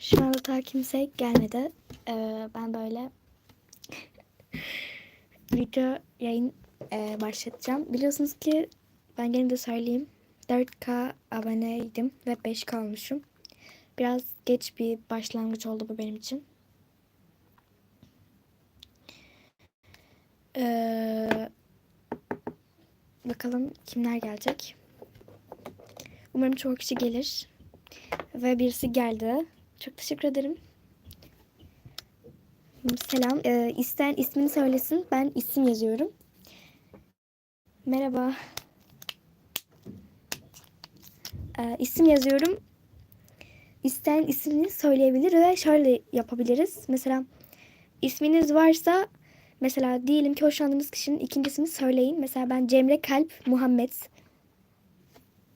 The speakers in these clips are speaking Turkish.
Şu anda daha kimse gelmedi. Ee, ben böyle video yayın e, başlatacağım. Biliyorsunuz ki ben gene de söyleyeyim. 4K aboneydim ve 5K olmuşum. Biraz geç bir başlangıç oldu bu benim için. Ee, bakalım kimler gelecek. Umarım çok kişi gelir. Ve birisi geldi. Çok teşekkür ederim. Selam. Ee, isteyen ismini söylesin. Ben isim yazıyorum. Merhaba. Ee, isim yazıyorum. İsteyen ismini söyleyebilir ve şöyle yapabiliriz. Mesela isminiz varsa mesela diyelim ki hoşlandığınız kişinin ikincisini söyleyin. Mesela ben Cemre Kalp Muhammed.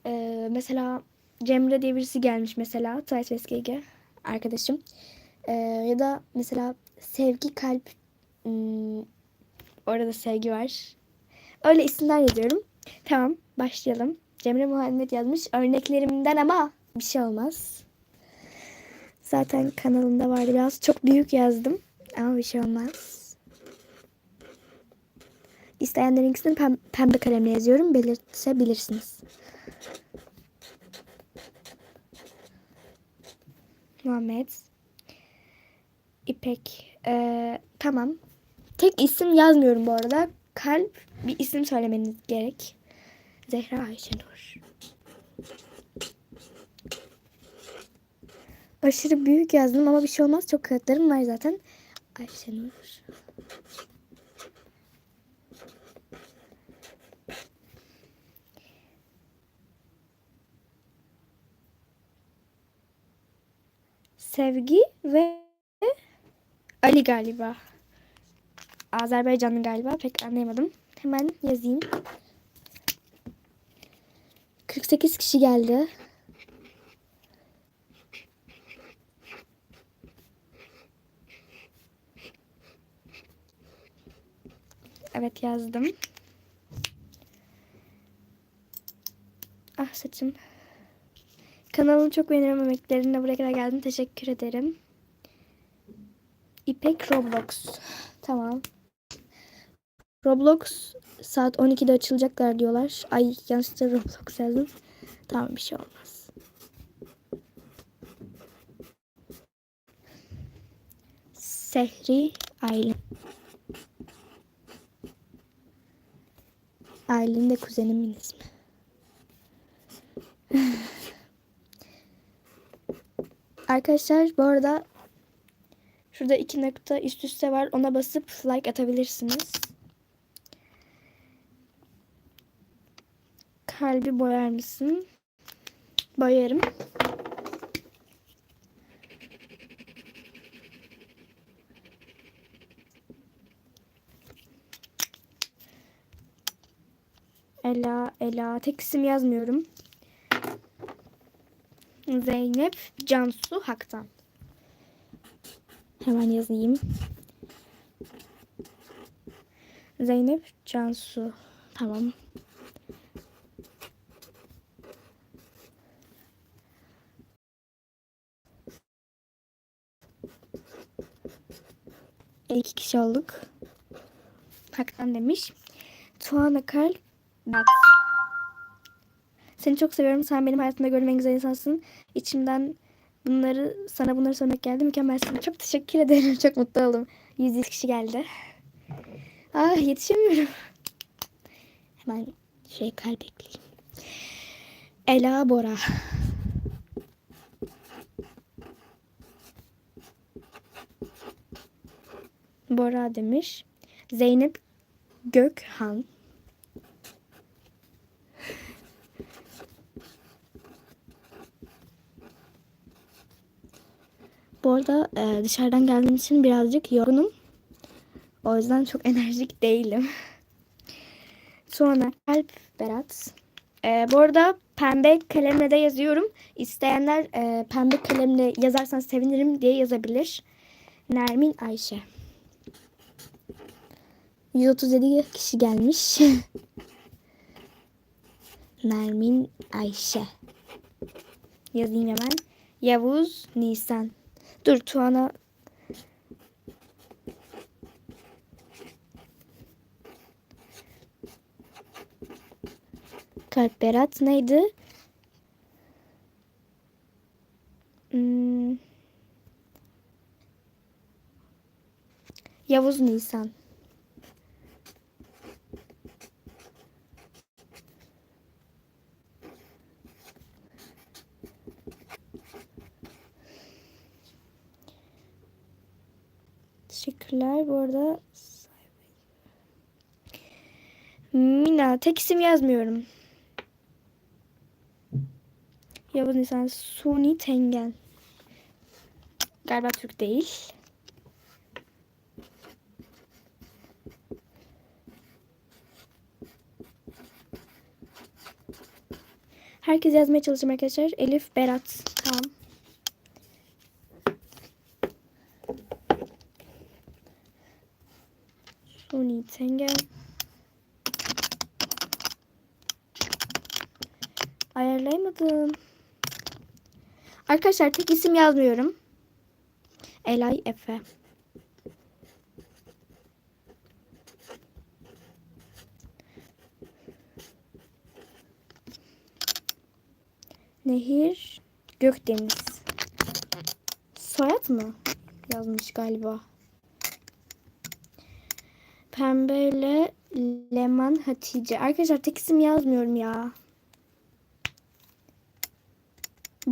Ee, mesela Cemre diye birisi gelmiş mesela. Twice SGG arkadaşım. Ee, ya da mesela Sevgi Kalp hmm, orada sevgi var. Öyle isimler yazıyorum. Tamam başlayalım. Cemre Muhammed yazmış. Örneklerimden ama bir şey olmaz. Zaten kanalımda vardı. Biraz çok büyük yazdım. Ama bir şey olmaz. İsteyenlerin ikisini pem- pembe kalemle yazıyorum. Belirtebilirsiniz. Muhammed. İpek. Ee, tamam. Tek isim yazmıyorum bu arada. Kalp bir isim söylemeniz gerek. Zehra Ayşenur. Aşırı büyük yazdım ama bir şey olmaz. Çok kağıtlarım var zaten. Ayşenur. Sevgi ve Ali galiba. Azerbaycanlı galiba. Pek anlayamadım. Hemen yazayım. 48 kişi geldi. Evet yazdım. Ah saçım. Kanalımı çok beğeniyorum emeklerinle buraya kadar geldin. Teşekkür ederim. İpek Roblox. Tamam. Roblox saat 12'de açılacaklar diyorlar. Ay yanlışlıkla Roblox yazdım. Tamam bir şey olmaz. Sehri Aylin. Aylin de kuzenimin ismi. Arkadaşlar bu arada şurada iki nokta üst üste var. Ona basıp like atabilirsiniz. Kalbi boyar mısın? Boyarım. Ela, Ela. Tek isim yazmıyorum. Zeynep Cansu Haktan. Hemen yazayım. Zeynep Cansu. Tamam. İki kişi olduk. Haktan demiş. Tuana Kalp. Bat. Seni çok seviyorum. Sen benim hayatımda gördüğüm en güzel insansın. İçimden bunları sana bunları söylemek geldi. Mükemmelsin. Çok teşekkür ederim. Çok mutlu oldum. 100 kişi geldi. Ah yetişemiyorum. Hemen şey kalp ekleyeyim. Ela Bora. Bora demiş. Zeynep Gökhan. Arada e, dışarıdan geldiğim için birazcık yorgunum. O yüzden çok enerjik değilim. Sonra Kalp Berat. E, bu arada pembe kalemle de yazıyorum. İsteyenler e, pembe kalemle yazarsan sevinirim diye yazabilir. Nermin Ayşe. 137 kişi gelmiş. Nermin Ayşe. Yazayım hemen. Yavuz Nisan. Dur Tuana Kalp Berat neydi? Hmm. Yavuz Nisan. Teşekkürler. Bu arada Mina tek isim yazmıyorum. Yavuz Nisan Suni Tengen. Galiba Türk değil. Herkes yazmaya çalışacağım arkadaşlar. Elif, Berat. Tamam. Suni Tengen. Ayarlayamadım. Arkadaşlar tek isim yazmıyorum. Elay Efe. Nehir Gökdeniz. Soyad mı? Yazmış galiba. Pembeyle Leman Hatice. Arkadaşlar tek isim yazmıyorum ya.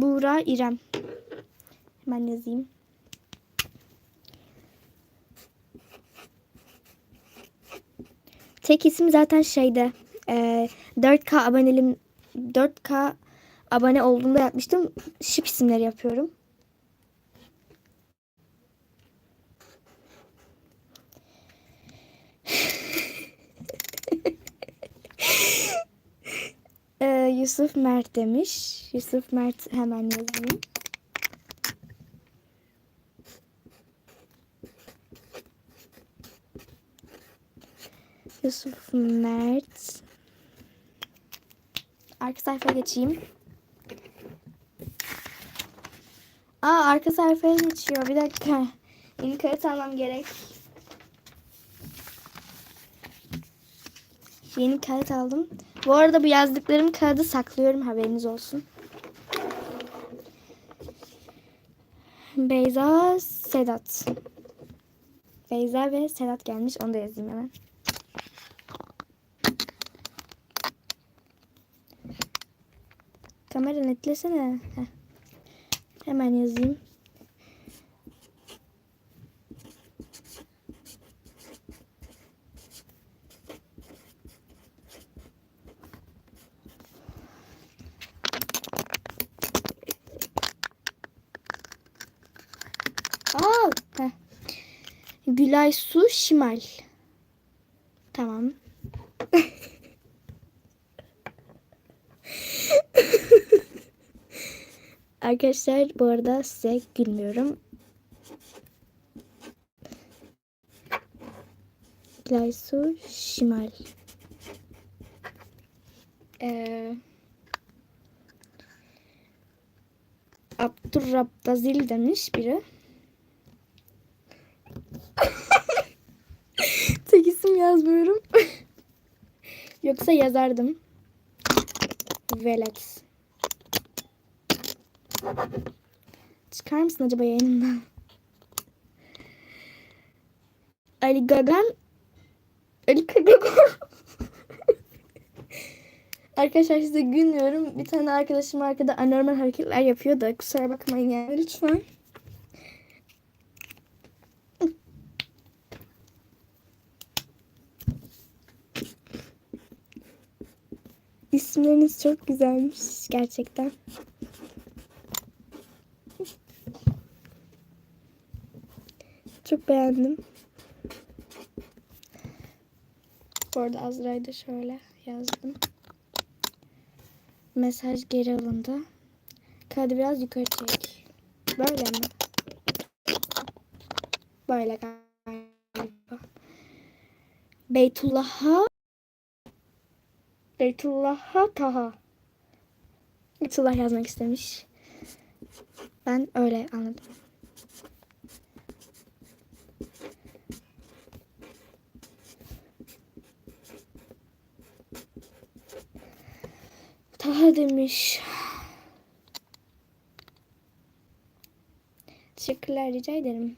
Buğra İrem. Hemen yazayım. Tek isim zaten şeyde. E, 4K abonelim 4K abone olduğunda yapmıştım. Şıp isimleri yapıyorum. Ee, Yusuf Mert demiş. Yusuf Mert hemen yazayım. Yusuf Mert. Arka sayfaya geçeyim. Aa arka sayfaya geçiyor. Bir dakika. Yeni kağıt almam gerek. Yeni kağıt aldım. Bu arada bu yazdıklarım kağıdı saklıyorum haberiniz olsun. Beyza Sedat. Beyza ve Sedat gelmiş. Onu da yazayım hemen. Kamera netlesene. Heh. Hemen yazayım. Aa, heh. Gülay Su Şimal. Tamam. Arkadaşlar bu arada size gülmüyorum. Gülay Su Şimal. Ee, Abdurrabdazil demiş biri. İsim yazmıyorum. Yoksa yazardım. Velet. Çıkar mısın acaba yayınımdan? Ali Gagan Ali Gagan Arkadaşlar size gülmüyorum. Bir tane arkadaşım arkada anormal hareketler yapıyor da kusura bakmayın yani lütfen. İsimleriniz çok güzelmiş gerçekten. Çok beğendim. Bu arada Azra'yı da şöyle yazdım. Mesaj geri alındı. Kağıdı biraz yukarı çek. Böyle mi? Böyle galiba. Beytullah'a Beytullah'a Taha. Beytullah yazmak istemiş. Ben öyle anladım. Taha demiş. Teşekkürler rica ederim.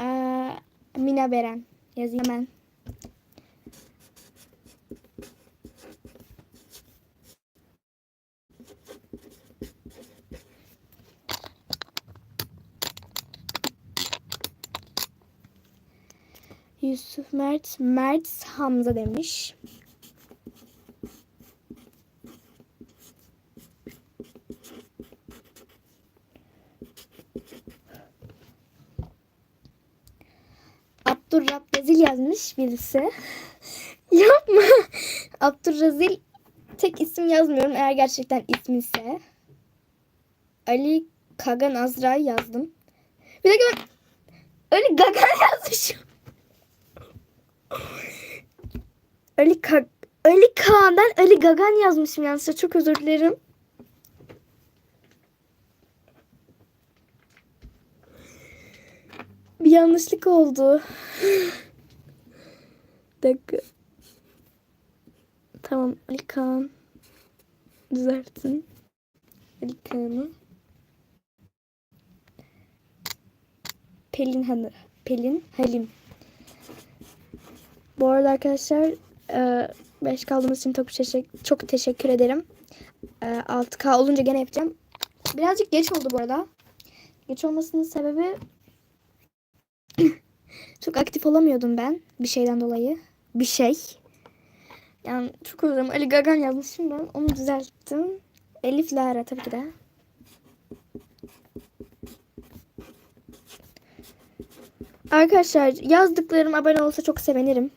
Ee, Mina Beren yazayım hemen. Mert, Mert Hamza demiş. Abdurrazil yazmış birisi. Yapma. Abdurrazil tek isim yazmıyorum eğer gerçekten isminse. Ali Kagan Azra yazdım. Bir dakika ben Ali Gagan yazmışım. Ali Ka Ali Kaan ben Ali Gagan yazmışım yanlışlıkla çok özür dilerim. Bir yanlışlık oldu. Dakika. Tamam Ali Kaan. Düzelttin. Ali Kaan'ı. Pelin Hanı. Pelin Halim. Bu arada arkadaşlar 5 kaldığımız için çok teşekkür, çok teşekkür ederim. E, 6K olunca gene yapacağım. Birazcık geç oldu bu arada. Geç olmasının sebebi çok aktif olamıyordum ben bir şeyden dolayı. Bir şey. Yani çok özür. Ali Gagan yazmışım ben. Onu düzelttim. Elif Lara tabii ki de. Arkadaşlar yazdıklarım abone olsa çok sevinirim.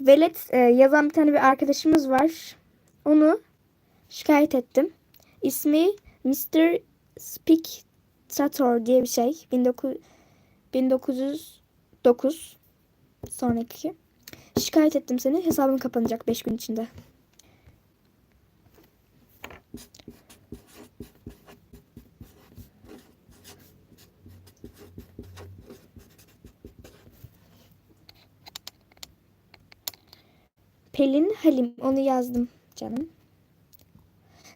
Velet e, yazan bir tane bir arkadaşımız var. Onu şikayet ettim. İsmi Mr. Spectator diye bir şey. 19, 1909 sonraki. Şikayet ettim seni. Hesabın kapanacak 5 gün içinde. Pelin Halim. Onu yazdım canım.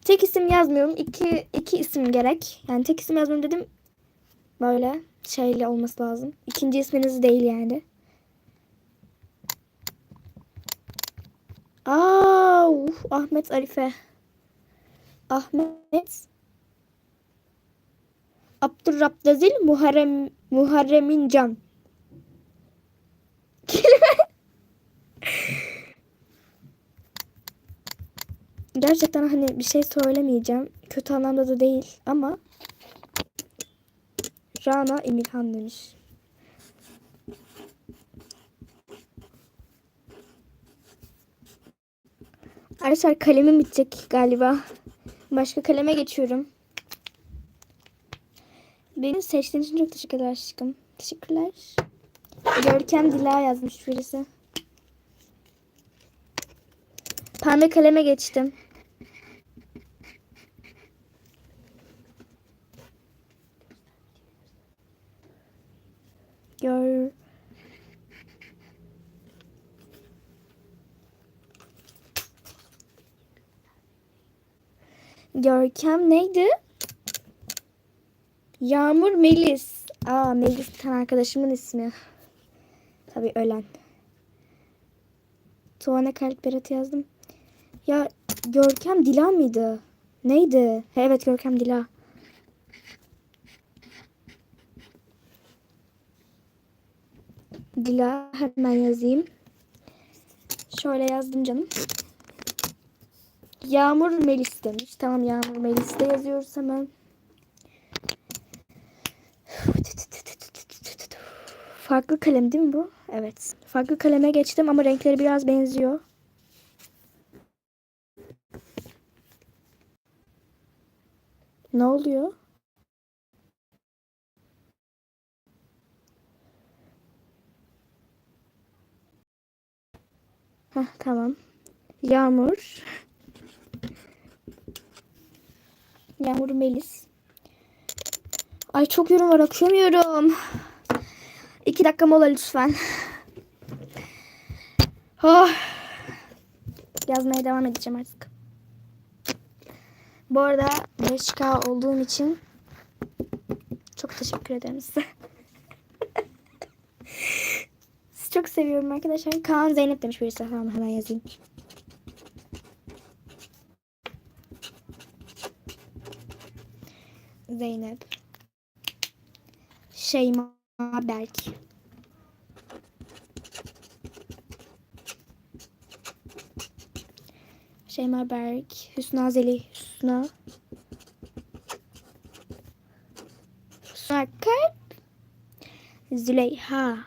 Tek isim yazmıyorum. İki, iki isim gerek. Yani tek isim yazmıyorum dedim. Böyle şeyle olması lazım. İkinci isminiz değil yani. Aa, uf, Ahmet Arife. Ahmet Abdurrabdazil Muharrem Muharremin Can. Gerçekten hani bir şey söylemeyeceğim. Kötü anlamda da değil ama Rana Emirhan demiş. Arkadaşlar kalemim bitecek galiba. Başka kaleme geçiyorum. Beni seçtiğin için çok teşekkürler aşkım. Teşekkürler. Görkem Dila yazmış birisi. Pembe kaleme geçtim. Gör. Görkem neydi? Yağmur Melis. Aa Melis tane arkadaşımın ismi. Tabii ölen. Tuana Kalp Berat yazdım. Ya Görkem Dila mıydı? Neydi? Ha, evet Görkem Dila. Dila hemen yazayım. Şöyle yazdım canım. Yağmur Melis demiş. Tamam Yağmur Melis de yazıyoruz hemen. Farklı kalem değil mi bu? Evet. Farklı kaleme geçtim ama renkleri biraz benziyor. Ne oluyor? Heh, tamam. Yağmur. Yağmur Melis. Ay çok yorum var okuyamıyorum. İki dakika mola lütfen. Oh. Yazmaya devam edeceğim artık. Bu arada 5K olduğum için çok teşekkür ederim size. Sizi çok seviyorum arkadaşlar. Kaan Zeynep demiş birisi. Tamam hemen yazayım. Zeynep. Şeyma Berk. Şeyma Berk. Hüsna Zeli. Hüsna. Hüsna Kalp. Züleyha.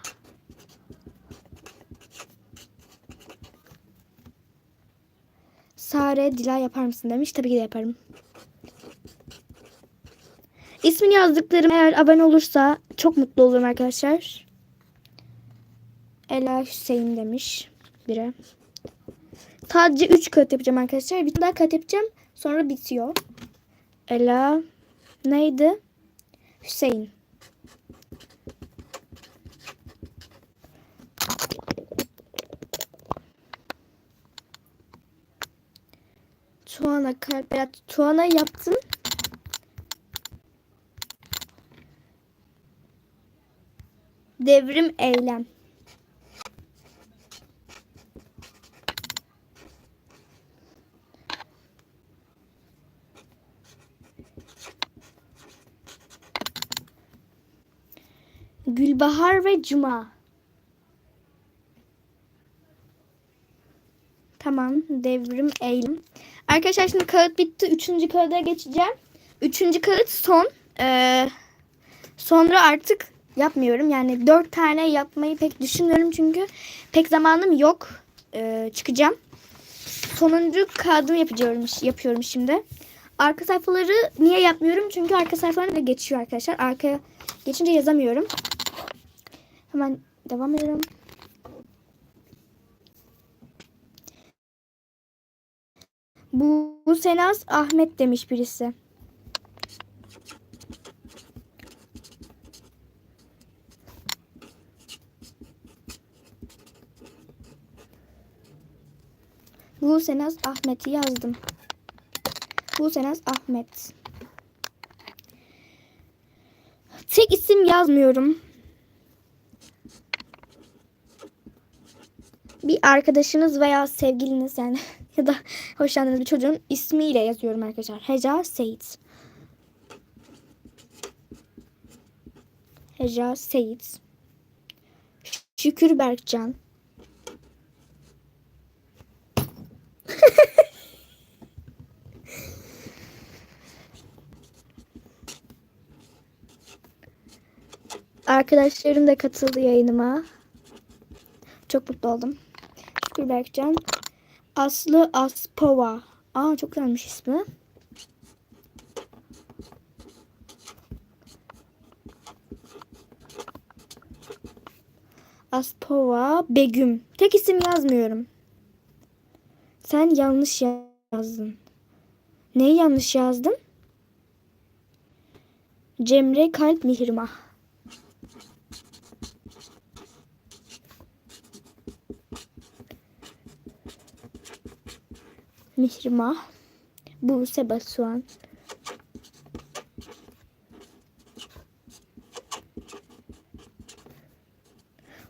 Sare Dila yapar mısın demiş. Tabii ki de yaparım. İsmini yazdıklarım eğer abone olursa çok mutlu olurum arkadaşlar. Ela Hüseyin demiş biri. Sadece 3 kağıt yapacağım arkadaşlar. Bir daha kağıt yapacağım. Sonra bitiyor. Ela neydi? Hüseyin. Tuana kalp. Tuana yaptım. Devrim eylem. Gülbahar ve Cuma. Tamam. Devrim eylem. Arkadaşlar şimdi kağıt bitti. Üçüncü kağıda geçeceğim. Üçüncü kağıt son. Ee, sonra artık yapmıyorum. Yani dört tane yapmayı pek düşünmüyorum. Çünkü pek zamanım yok. Ee, çıkacağım. Sonuncu kağıdımı yapıyorum, yapıyorum şimdi. Arka sayfaları niye yapmıyorum? Çünkü arka sayfalarına geçiyor arkadaşlar. Arkaya geçince yazamıyorum. Hemen devam edelim. Bu, bu Senaz Ahmet demiş birisi. Bu Senaz Ahmet'i yazdım. Bu Senaz Ahmet. Tek isim yazmıyorum. Bir arkadaşınız veya sevgiliniz yani ya da hoşlandığınız bir çocuğun ismiyle yazıyorum arkadaşlar. Heca Seyit. Heca Seyit. Şükür Berkcan. Arkadaşlarım da katıldı yayınıma. Çok mutlu oldum. Şükür Berkcan. Aslı Aspova. Aa çok güzelmiş ismi. Aspova Begüm. Tek isim yazmıyorum. Sen yanlış yazdın. Neyi yanlış yazdın? Cemre Kalp Mihrimah. Mihrimah. Buse Basuhan.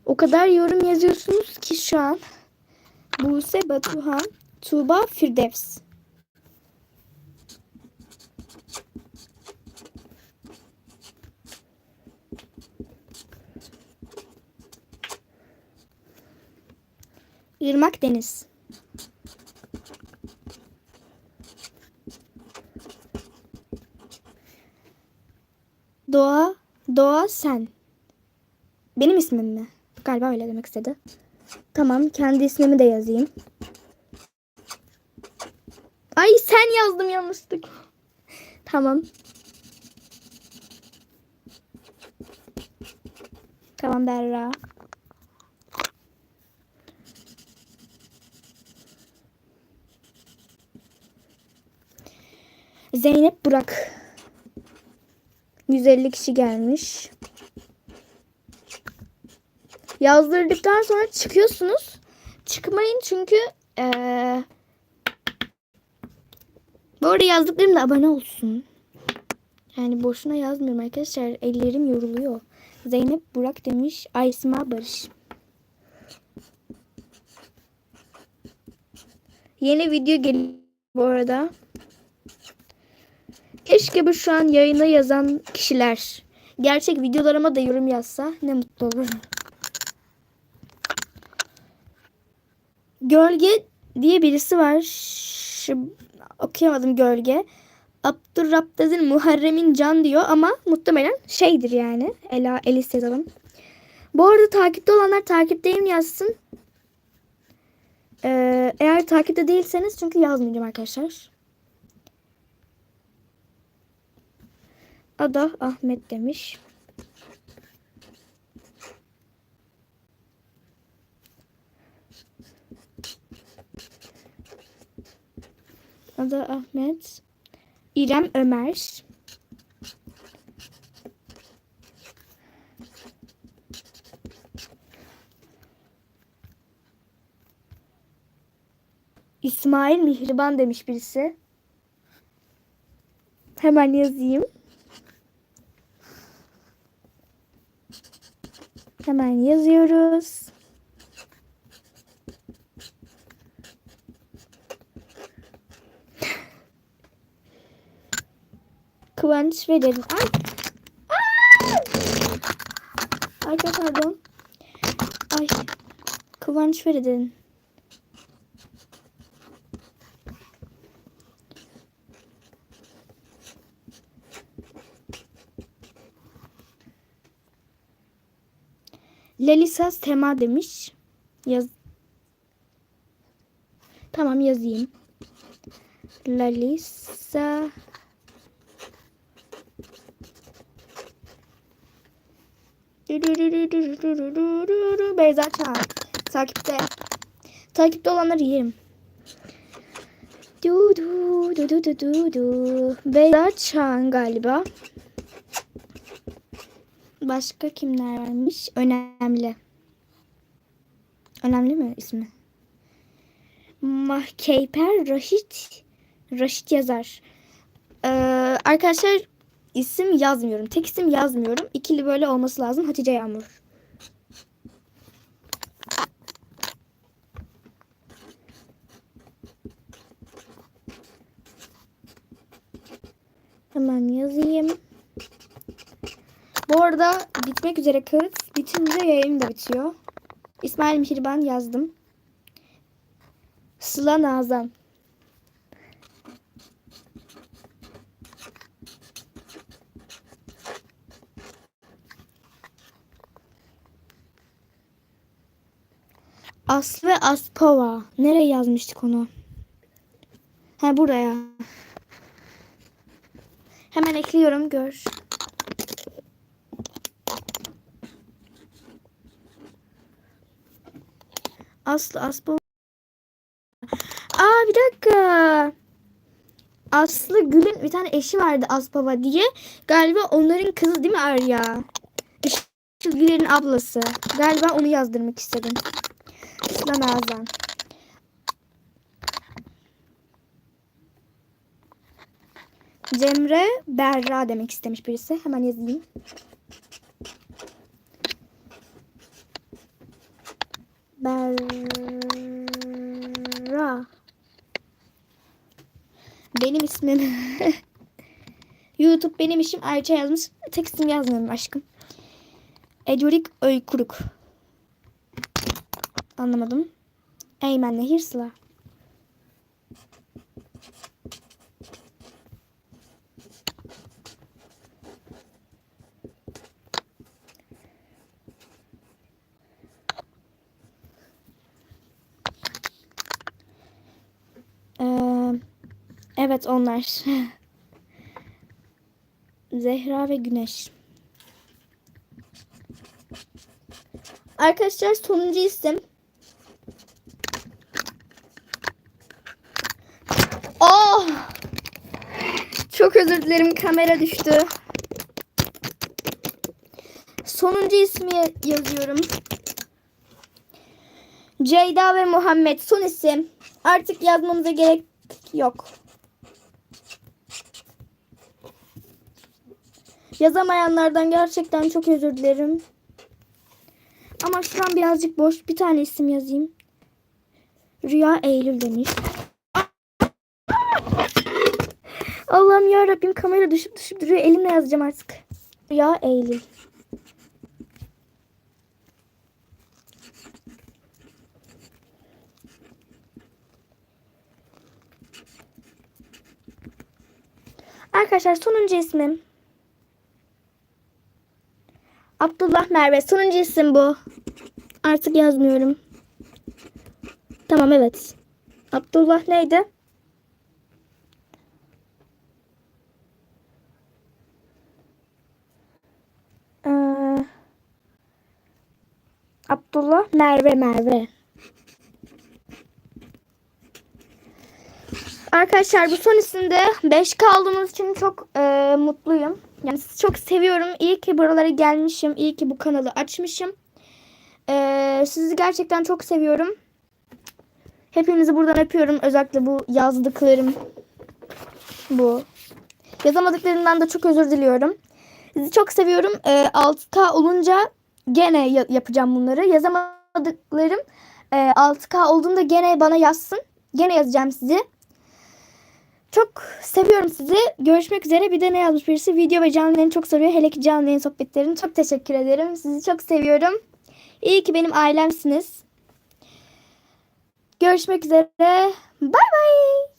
O kadar yorum yazıyorsunuz ki şu an. Buse Batuhan, Tuğba Firdevs. Irmak Deniz. Doğa, Doğa sen. Benim ismim mi? Galiba öyle demek istedi. Tamam, kendi ismimi de yazayım. Ay sen yazdım yanlışlık. Tamam. Tamam Berra. Zeynep Burak. 150 kişi gelmiş. Yazdırdıktan sonra çıkıyorsunuz. Çıkmayın çünkü eee bu arada yazdıklarım da abone olsun. Yani boşuna yazmıyorum arkadaşlar. Ellerim yoruluyor. Zeynep Burak demiş. Aysma Barış. Yeni video geliyor bu arada. Keşke bu şu an yayına yazan kişiler gerçek videolarıma da yorum yazsa ne mutlu olurum. Gölge diye birisi var. Şu- okuyamadım gölge. Abdurrabdaz'ın Muharrem'in Can diyor ama muhtemelen şeydir yani. Ela Elis yazalım. Bu arada takipte olanlar takipteyim yazsın. Ee, eğer takipte değilseniz çünkü yazmayacağım arkadaşlar. Ada Ahmet demiş. Ada Ahmet. İrem Ömer. İsmail Mihriban demiş birisi. Hemen yazayım. Hemen yazıyoruz. Kıvanç ve. Ay. Ay. Pardon. Ay. Kıvanç ve. Lelisas tema demiş. Yaz. Tamam yazayım. Lalisa Beyza Çağan. Takipte. Takipte olanları yerim. Du du du du du du. Beyza Çağan galiba. Başka kimler varmış? Önemli. Önemli mi ismi? Mahkeyper Raşit Raşit yazar. Ee, arkadaşlar isim yazmıyorum. Tek isim yazmıyorum. İkili böyle olması lazım. Hatice Yağmur. Hemen yazayım. Bu arada bitmek üzere kağıt. Bitince yayın da bitiyor. İsmail Mihriban yazdım. Sıla Nazan. Aslı Aspova. Nereye yazmıştık onu? Ha buraya. Hemen ekliyorum gör. Aslı Aspova. Aa bir dakika. Aslı Gül'ün bir tane eşi vardı Aspava diye. Galiba onların kızı değil mi Arya? Işıl Güler'in ablası. Galiba onu yazdırmak istedim. Sıla Nazan. Cemre Berra demek istemiş birisi. Hemen yazayım. Berra. Benim ismim. YouTube benim işim Ayça yazmış. Tek yazmıyorum aşkım. Ecurik Oykuruk. Anlamadım. Eymen Nehir Sıla. Evet onlar. Zehra ve Güneş. Arkadaşlar sonuncu isim. Oh! Çok özür dilerim kamera düştü. sonuncu ismi yazıyorum. Ceyda ve Muhammed son isim. Artık yazmamıza gerek yok. Yazamayanlardan gerçekten çok özür dilerim. Ama şu an birazcık boş. Bir tane isim yazayım. Rüya Eylül demiş. Allah'ım ya Rabbim kamera düşüp düşüp duruyor. Elimle yazacağım artık. Rüya Eylül. Arkadaşlar sonuncu ismim. Abdullah Merve. Sonuncu isim bu. Artık yazmıyorum. Tamam evet. Abdullah neydi? Ee, Abdullah Merve Merve. Arkadaşlar bu son isimde 5 kaldığımız için çok e, mutluyum. Yani sizi çok seviyorum. İyi ki buralara gelmişim. İyi ki bu kanalı açmışım. E, sizi gerçekten çok seviyorum. Hepinizi buradan öpüyorum. Özellikle bu yazdıklarım. Bu. Yazamadıklarımdan da çok özür diliyorum. Sizi çok seviyorum. E, 6K olunca gene ya- yapacağım bunları. Yazamadıklarım e, 6K olduğunda gene bana yazsın. Gene yazacağım sizi. Çok seviyorum sizi. Görüşmek üzere. Bir de ne yazmış birisi? Video ve canlı yayını çok seviyor. Hele ki canlı yayın sohbetlerini. Çok teşekkür ederim. Sizi çok seviyorum. İyi ki benim ailemsiniz. Görüşmek üzere. Bay bay.